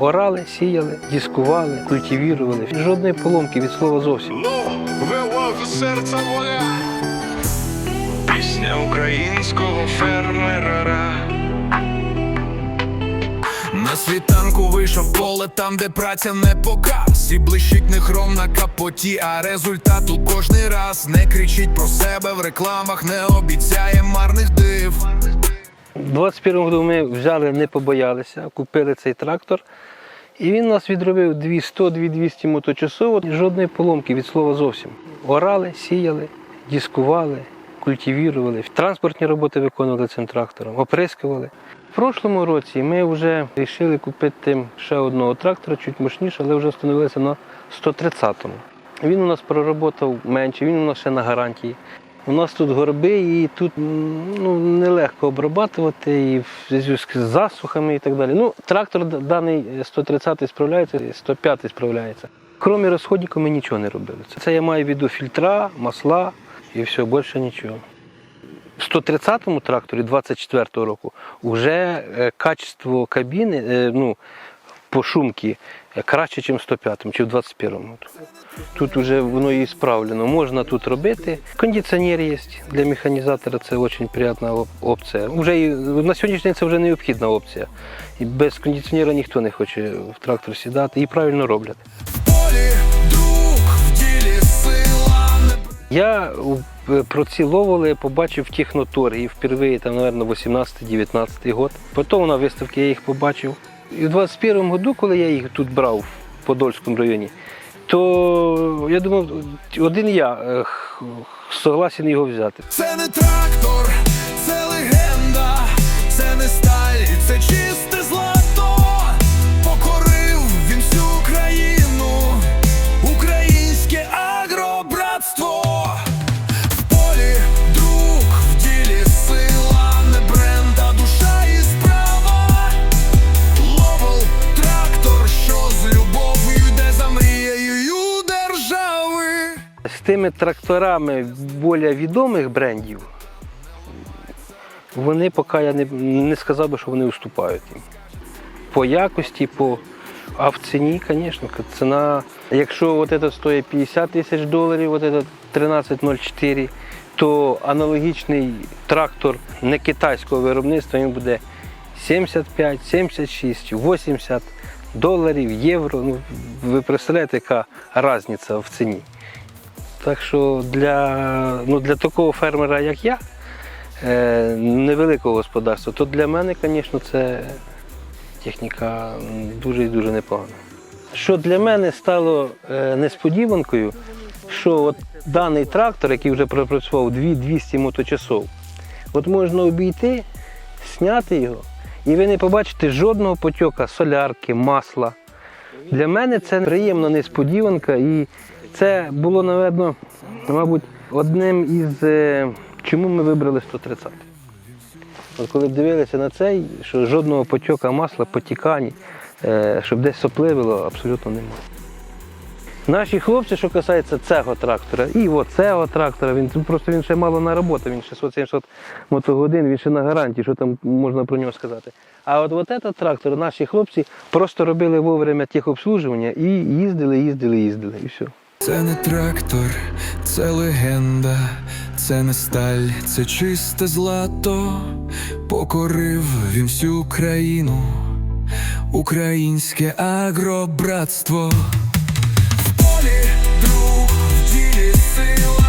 Орали, сіяли, дискували, культивірували. Жодної поломки від слова зовсім. Ну, вилов серця воля. Пісня українського фермера. На світанку вийшов поле там, де праця не показ І блищить не хром на капоті, а результат у кожний раз Не кричить про себе в рекламах, не обіцяє 21 году ми взяли, не побоялися, купили цей трактор. І він нас відробив 200-200 моточасово, жодної поломки від слова зовсім. Орали, сіяли, дискували, культивірували. Транспортні роботи виконували цим трактором, оприскували. В прошлому році ми вже вирішили купити ще одного трактора, чуть мощніше, але вже встановилися на 130-му. Він у нас проработав менше, він у нас ще на гарантії. У нас тут горби, і тут ну, нелегко обрабатувати, і в зв'язку з засухами і так далі. Ну, трактор даний 130 справляється, 105 справляється. Крім розходнику ми нічого не робили. Це, це я маю в виду фільтра, масла і все, більше нічого. В 130-му тракторі 24-го року вже е, качество кабіни, е, ну, по шумці краще, ніж в 105-му чи в 21-му. Тут вже воно і справлено. Можна тут робити. Кондиціонер є для механізатора, це дуже приємна опція. Уже і, на сьогоднішній день це вже необхідна опція. І без кондиціонера ніхто не хоче в трактор сідати і правильно роблять. Я у- про ці ловоли побачив в техноторгі впервые, там, наверное, 18-19 год. Потім на виставці я їх побачив. І в 21-му году, коли я їх тут брав в Подольському районі, то я думав, один я е, согласен його взяти. Це не трактор, це легенда, це не сталь, це чисте тими тракторами більш відомих брендів, вони поки я не, не сказав би, що вони уступають їм. По якості, по... а в ціні, звісно, ціна. Якщо от це стоїть 50 тисяч доларів, от це 1304, то аналогічний трактор не китайського виробництва він буде 75, 76, 80 доларів, євро. Ну, ви представляєте, яка різниця в ціні. Так що для, ну, для такого фермера, як я, е, невеликого господарства, то для мене, звісно, це техніка дуже і дуже непогана. Що для мене стало е, несподіванкою, що от даний трактор, який вже пропрацював 200 моточасов, от можна обійти, зняти його, і ви не побачите жодного потьока солярки, масла. Для мене це приємна несподіванка, і це було, напевно, мабуть, одним із е, чому ми вибрали 130. От коли дивилися на цей, що жодного потьока масла, потікань, е, щоб десь сопливило, абсолютно немає. Наші хлопці, що касається цього трактора, і оцього трактора, він просто він ще мало наработав, він 600-700 мотогодин, він ще на гарантії, що там можна про нього сказати. А от, этот трактор наші хлопці просто робили вовремя тих техобслужування і їздили, їздили, їздили, і все. Це не трактор, це легенда, це не сталь, це чисте злато. Покорив він всю країну, українське агробратство. В полі друг в ділі сила.